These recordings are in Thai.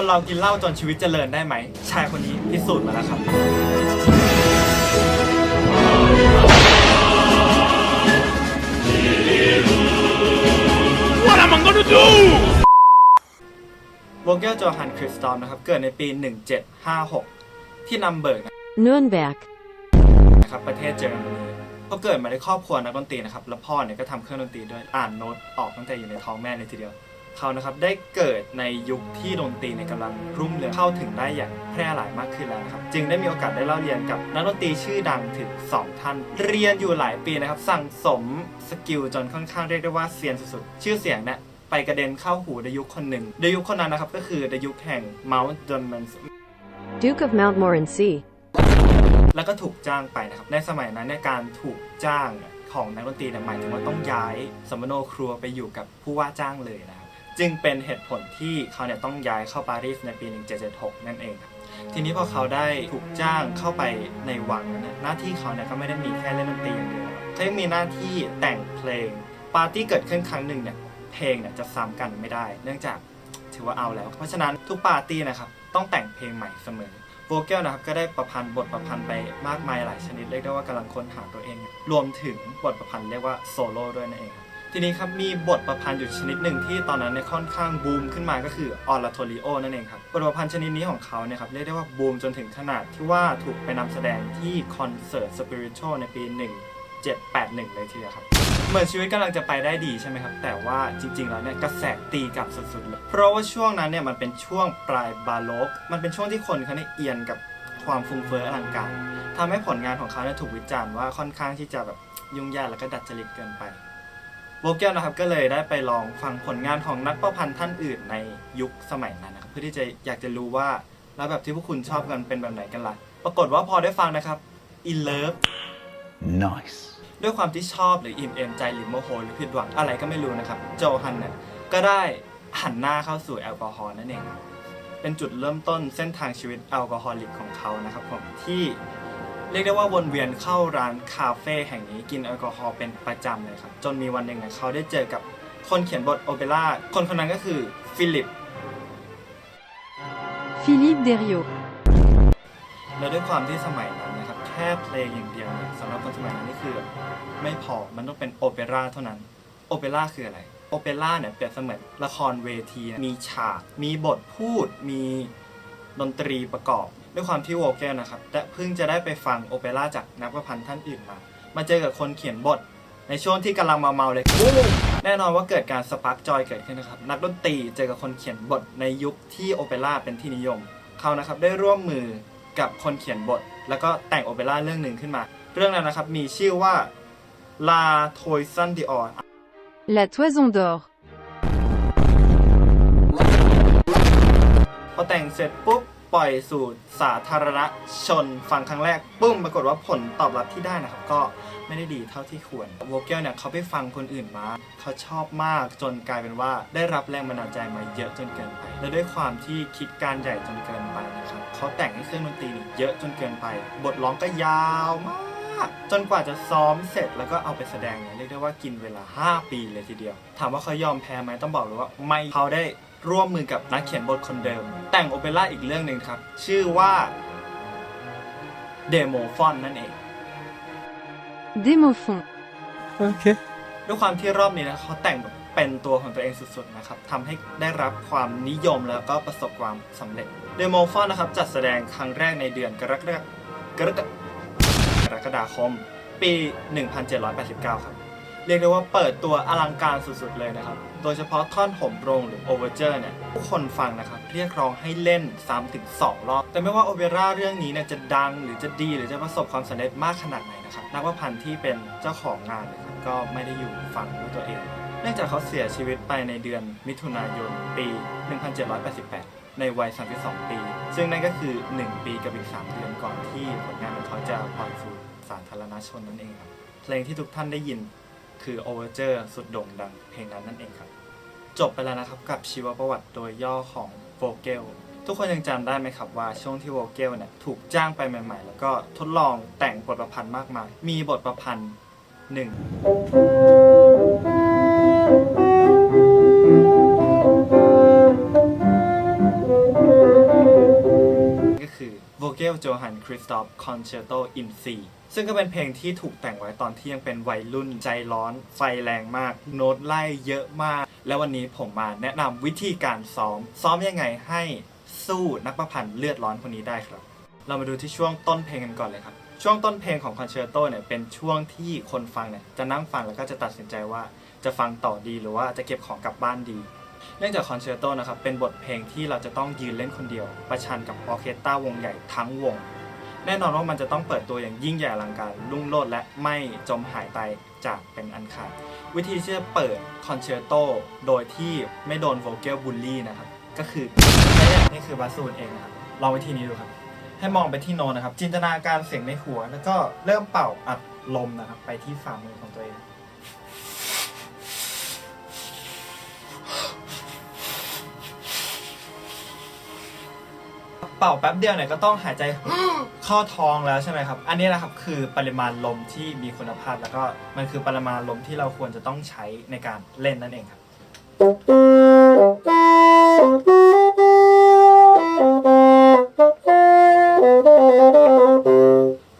คนเรากินเหล้าจนชีวิตเจริญได้ไหม ชายคนนี้พิสูจน์มาแล้วครับ What am I gonna do? โวเกลโจฮันคริสตอมนะครับเกิดในปี 1756 ที่นัมเบิร์ก Nürnberg, นะครับประเทศเยอรมนีเขาเกิดมาในครอบครัวนักดนตรีนะครับ แล้วพ่อเนี่ยก็ทำเครื่องดนตรีด้วยอ่านโน้ตออกตั้งแต่อยู่ในท้องแม่เลยทีเดียว เขานะครับได้เกิดในยุคที่ดนตรีในยกำลังรุ่งเรืองเข้าถึงได้อย่างแพร่หลายมากขึ้นแล้วนะครับจึงได้มีโอกาสได้เล่าเรียนกับนักดนตรีชื่อดังถึง 2 ท่าน เรียนอยู่หลายปีนะครับสั่งสมสกิลจนค่อนข้างเรียกได้ว่าเซียนสุดๆ ชื่อเสียงเนี่ยไปกระเด็นเข้าหูดยุคคนหนึ่งดยุคคนนั้นนะครับก็คือดยุคแห่ง Mount d o n m a n Duke of Mountmorency, แล้วก็ถูกจ้างไปนะครับในสมัยนั้นเนี่ยการถูกจ้างของนักดนตรีเนี่ยหมายถึงว่าต้องย้ายสมโนครัวไปอยู่กับผู้ว่าจ้างเลยนะครับ จึงเป็นเหตุผลที่เขาเนี่ยต้องย้ายเข้าปารีสในปี 1776 นั่นเองครับทีนี้พอเขาได้ถูกจ้างเข้าไปในวังนั้นเนี่ยหน้าที่เขาเนี่ยก็ไม่ได้มีแค่เล่นดนตรีอย่างเดียวครับเขายังมีหน้าที่แต่งเพลง ปาร์ตี้เกิดขึ้นครั้งหนึ่งเนี่ยเพลงเนี่ยจะซ้ำกันไม่ได้ เนื่องจากถือว่าเอาแล้ว เพราะฉะนั้นทุกปาร์ตี้นะครับต้องแต่งเพลงใหม่เสมอโวเกลนะครับก็ได้ประพันธ์บทประพันธ์ไปมากมายหลายชนิดเรียกได้ว่ากำลังค้นหาตัวเอง รวมถึงบทประพันธ์เรียกว่าโซโล่ด้วยนั่นเองครับ ทีนี้ครับมีบทประพันธ์อยู่ชนิดหนึ่งที่ตอนนั้นเนี่ยค่อนข้างบูมขึ้นมาก็คือออราโทริโอนั่นเองครับบทประพันธ์ชนิดนี้ของเขาเนี่ยครับเรียกได้ว่าบูมจนถึงขนาดที่ว่าถูกไปนำแสดงที่คอนเสิร์ตสปิริต a l ในปี 1781 เลยทีเดียวครับ เหมือนชีวิตกำลังจะไปได้ดีใช่ไหมครับ แต่ว่าจริงๆแล้วเนี่ยกระแสตีกลับสุดๆเลยเพราะว่าช่วงนั้นเนี่ยมันเป็นช่วงปลายบาโลก มันเป็นช่วงที่คนเขาเนี่ยเอียนกับความฟุ้งเฟ้ออลังการทำให้ผลงานของเขาเนี่ยถูกวิจารณ์ว่าค่อนข้างที่จะแบบยุ่งยากแล้วก็ดัดจริตเกินไป โบเกลนะครับก็เลยได้ไปลองฟังผลงานของนักประพันธ์ท่านอื่นในยุคสมัยนั้นนะครับเพื่อที่จะอยากจะรู้ว่าแล้วแบบที่พวกคุณชอบกันเป็นแบบไหนกันล่ะ ปรากฏว่าพอได้ฟังนะครับ in love Nice. ด้วยความที่ชอบหรืออิ่มเอมใจหรือโมโหหรือผิดหวังอะไรก็ไม่รู้นะครับ โจฮันเนี่ยก็ได้หันหน้าเข้าสู่แอลกอฮอล์นั่นเองครับเป็นจุดเริ่มต้นเส้นทางชีวิตแอลกอฮอลิกของเขานะครับผมที่ เรียกได้ว่าวนเวียนเข้าร้านคาเฟ่แห่งนี้กินแอลกอฮอล์เป็นประจำเลยครับ จนมีวันหนึ่งเนี่ยเขาได้เจอกับคนเขียนบทโอเปร่าคนคนนั้นก็คือฟิลิป Philippe Deriot, แล้วด้วยความที่สมัยนั้นนะครับ แค่เพลงอย่างเดียวเนี่ยสำหรับคนสมัยนั้นนี่คือแบบไม่พอมันต้องเป็นโอเปร่าเท่านั้น โอเปร่าคืออะไร โอเปร่าเนี่ยเปรียบเสมือนละครเวทีนะมีฉาก มีบทพูด มีดนตรีประกอบ ด้วยความที่โวเกลนะครับและเพิ่งจะได้ไปฟังโอเปร่าจากนักประพันธ์ท่านอื่นมา มาเจอกับคนเขียนบท ในช่วงที่กำลังเมาๆเลย แน่นอนว่าเกิดการสปาร์กจอยเกิดขึ้นนะครับ นักดนตรีเจอกับคนเขียนบทในยุคที่โอเปร่าเป็นที่นิยม เขานะครับได้ร่วมมือกับคนเขียนบท แล้วก็แต่งโอเปร่าเรื่องหนึ่งขึ้นมา เรื่องนั้นนะครับมีชื่อว่า La Toison d'Or La Toison d'Or, พอแต่งเสร็จปุ๊บ ปล่อยสู่สาธารณชนฟังครั้งแรกปุ้มปรากฏว่าผลตอบรับที่ได้นะครับ ก็ไม่ได้ดีเท่าที่ควรโวเกลเนี่ยเขาไปฟังคนอื่นมาเขาชอบมากจนกลายเป็นว่าได้รับแรงบันดาลใจมาเยอะจนเกินไป และด้วยความที่คิดการใหญ่จนเกินไปนะครับเขาแต่งให้เครื่องดนตรีเยอะจนเกินไป บทร้องก็ยาวมากจนกว่าจะซ้อมเสร็จแล้วก็เอาไปแสดงเนี่ยเรียกได้ว่ากินเวลา 5 ปีเลยทีเดียว ถามว่าเขายอมแพ้ไหมต้องบอกเลยว่าไม่เขาได้ ร่วมมือกับนักเขียนบทคนเดิม แต่งโอเปร่าอีกเรื่องหนึ่งครับ ชื่อว่าเดโมฟอนนั่นเอง Démophon, Okay. ด้วยความที่รอบนี้นะเขาแต่งแบบเป็นตัวของตัวเองสุดๆนะครับทำให้ได้รับความนิยมแล้วก็ประสบความสำเร็จเดโมฟอนนะครับจัดแสดงครั้งแรกในเดือนกรกฎากรกฎากรกฎาคม ปี 1789 ครับ เรียกได้ว่าเปิดตัวอลังการสุดๆเลยนะครับ โดยเฉพาะท่อนห่มโรงหรือโอเวอร์เจอร์เนี่ยผู้คนฟังนะครับเรียกร้องให้เล่นซ้ำถึง2รอบ แต่ไม่ว่าโอเปร่าเรื่องนี้เนี่ยจะดังหรือจะดีหรือจะประสบความสำเร็จมากขนาดไหนนะครับนักประพันธ์ที่เป็นเจ้าของงานนะครับก็ไม่ได้อยู่ฝั่งด้วยตัวเองเนื่องจากเขาเสียชีวิตไปในเดือนมิถุนายนปี 1788 ในวัย 32 ปี ซึ่งนั่นก็คือ 1 ปีกับอีก 3 เดือนก่อนที่ผลงานของเขาจะปล่อยสู่สาธารณชนนั่นเองครับเพลงที่ทุกท่านได้ยิน คือ Overture สุดโด่งดังเพลงนั้นนั่นเองครับ จบไปแล้วนะครับกับชีวประวัติโดยย่อของโวเกลทุกคนยังจำได้ไหมครับว่าช่วงที่โวเกลเนี่ยถูกจ้างไปใหม่ๆ แล้วก็ทดลองแต่งบทประพันธ์มากมาย มีบทประพันธ์หนึ่งก็คือ Vogel Johann Christoph Concerto in C ซึ่ ซึ่งก็เป็นเพลงที่ถูกแต่งไว้ตอนที่ยังเป็นวัยรุ่นใจร้อนไฟแรงมาก โน้ตไล่เยอะมาก แล้ววันนี้ผมมาแนะนำวิธีการซ้อม ซ้อมยังไงให้สู้นักประพันธ์เลือดร้อนคนนี้ได้ครับ เรามาดูที่ช่วงต้นเพลงกันก่อนเลยครับ ช่วงต้นเพลงของคอนแชร์โตเนี่ยเป็นช่วงที่คนฟังเนี่ยจะนั่งฟังแล้วก็จะตัดสินใจว่าจะฟังต่อดีหรือว่าจะเก็บของกลับบ้านดีเนื่องจากคอนแชร์โตนะครับเป็นบทเพลงที่เราจะต้องยืนเล่นคนเดียว ประชันกับออเคสตราวงใหญ่ทั้งวง แน่นอนว่ามันจะต้องเปิดตัวอย่างยิ่งใหญ่อลังการรุ่งโรจน์และไม่จมหายไปจากเป็นอันขาดวิธีที่จะเปิดคอนแชร์โตโดยที่ไม่โดนโวเกลบูลลี่นะครับก็คือนี่คือบาสูนเองนะครับลองวิธีนี้ดูครับ ให้มองไปที่โนนะครับ จินตนาการเสียงในหัว แล้วก็เริ่มเป่าอัดลมนะครับ ไปที่ฝ่ามือของตัวเอง เป่าแป๊บเดียวเนี่ยก็ต้องหายใจเข้าท้องแล้วใช่ไหมครับ อันนี้แหละครับคือปริมาณลมที่มีคุณภาพแล้วก็มันคือปริมาณลมที่เราควรจะต้องใช้ในการเล่นนั่นเองครับ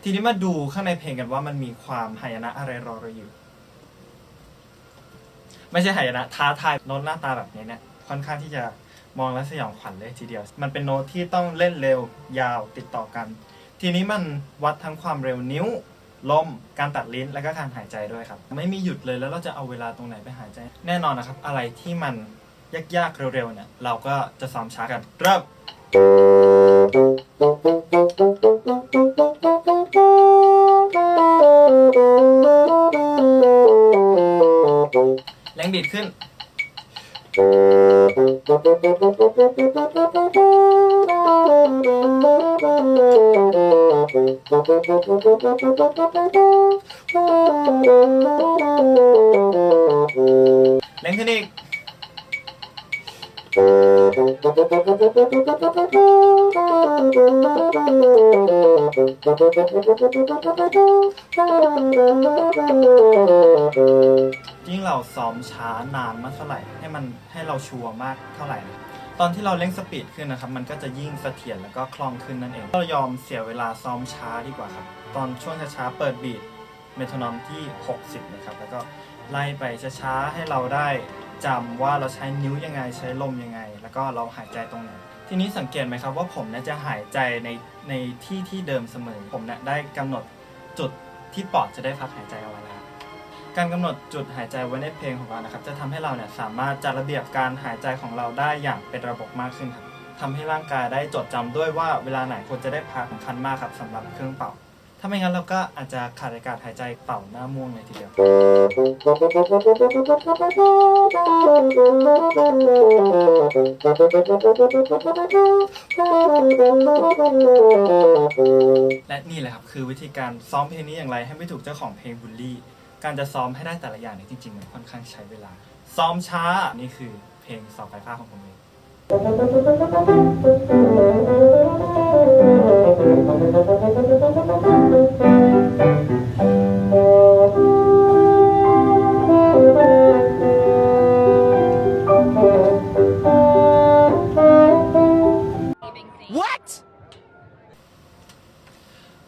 ทีนี้มาดูข้างในเพลงกันว่ามันมีความหายนะอะไรรอเราอยู่ ไม่ใช่หายนะท้าทายโน้ตหน้าตาแบบนี้เนี่ยค่อนข้างที่จะ มองแล้วสยองขวัญเลยทีเดียว มันเป็นโน้ตที่ต้องเล่นเร็วยาวติดต่อกัน ทีนี้มันวัดทั้งความเร็วนิ้วลมการตัดลิ้นและก็การหายใจด้วยครับ ไม่มีหยุดเลยแล้วเราจะเอาเวลาตรงไหนไปหายใจ แน่นอนนะครับ อะไรที่มันยากๆเร็วๆเนี่ยเราก็จะซ้อมช้ากันเริ่มแรงบีดขึ้น แรงขึ้นอีก ยิ่งเราซ้อมช้านานมากเท่าไหร่ ให้มันให้เราชัวร์มากเท่าไหร่ตอนที่เราเร่งสปีดขึ้นนะครับ มันก็จะยิ่งเสถียรแล้วก็คล่องขึ้นนั่นเอง เรายอมเสียเวลาซ้อมช้าดีกว่าครับ ตอนช่วงช้าๆเปิดบีทเมโทรนอมที่ 60 นะครับ แล้วก็ไล่ไปช้าๆให้เราได้จำว่าเราใช้นิ้วยังไงใช้ลมยังไง แล้วก็เราหายใจตรงไหนทีนี้สังเกตไหมครับว่าผมเนี่ยจะหายใจในในที่ที่เดิมเสมอ ผมเนี่ยได้กำหนดจุดที่ปอดจะได้พักหายใจเอาไว้แล้ว การกำหนดจุดหายใจไว้ในเพลงของเรานะครับ จะทำให้เราเนี่ยสามารถจัดระเบียบการหายใจของเราได้อย่างเป็นระบบมากขึ้นครับทำให้ร่างกายได้จดจำด้วยว่าเวลาไหนควรจะได้พักสำคัญมากครับสำหรับเครื่องเป่า ถ้าไม่งั้นเราก็อาจจะขาดอากาศหายใจเป่าหน้าม่วงเลยทีเดียว และนี่แหละครับคือวิธีการซ้อมเพลงนี้อย่างไรให้ไม่ถูกเจ้าของเพลงบูลลี่ การจะซ้อมให้ได้แต่ละอย่างเนี่ยจริงๆมันค่อนข้างใช้เวลา ซ้อมช้านี่คือเพลงสอบไฟฟ้าของผมเอง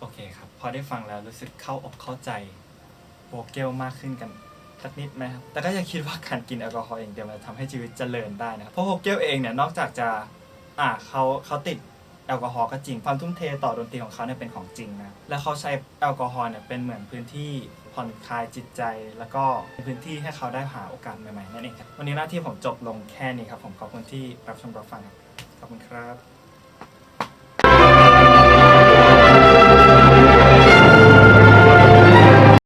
โอเคครับ พอได้ฟังแล้วรู้สึกเข้าอกเข้าใจ โวเกลมากขึ้นกันสักนิดไหมครับ แต่ก็ย่าคิดว่าการกินแอลกอฮอล์อย่างเดียวมันทำให้ชีวิตเจริญได้นะครับเพราะโวเกลเองเนี่ยนอกจากจะอ่าเขาเขาติดแอลกอฮอล์ก็จริง ความทุ่มเทต่อดนตรีของเขาเนี่ยเป็นของจริงนะ และเขาใช้แอลกอฮอล์เนี่ยเป็นเหมือนพื้นที่ผ่อนคลายจิตใจ แล้วก็เป็นพื้นที่ให้เขาได้หาโอกาสใหม่ๆนั่นเองครับ วันนี้หน้าที่ผมจบลงแค่นี้ครับ ผมขอบคุณที่รับชมรับฟังครับ ขอบคุณครับ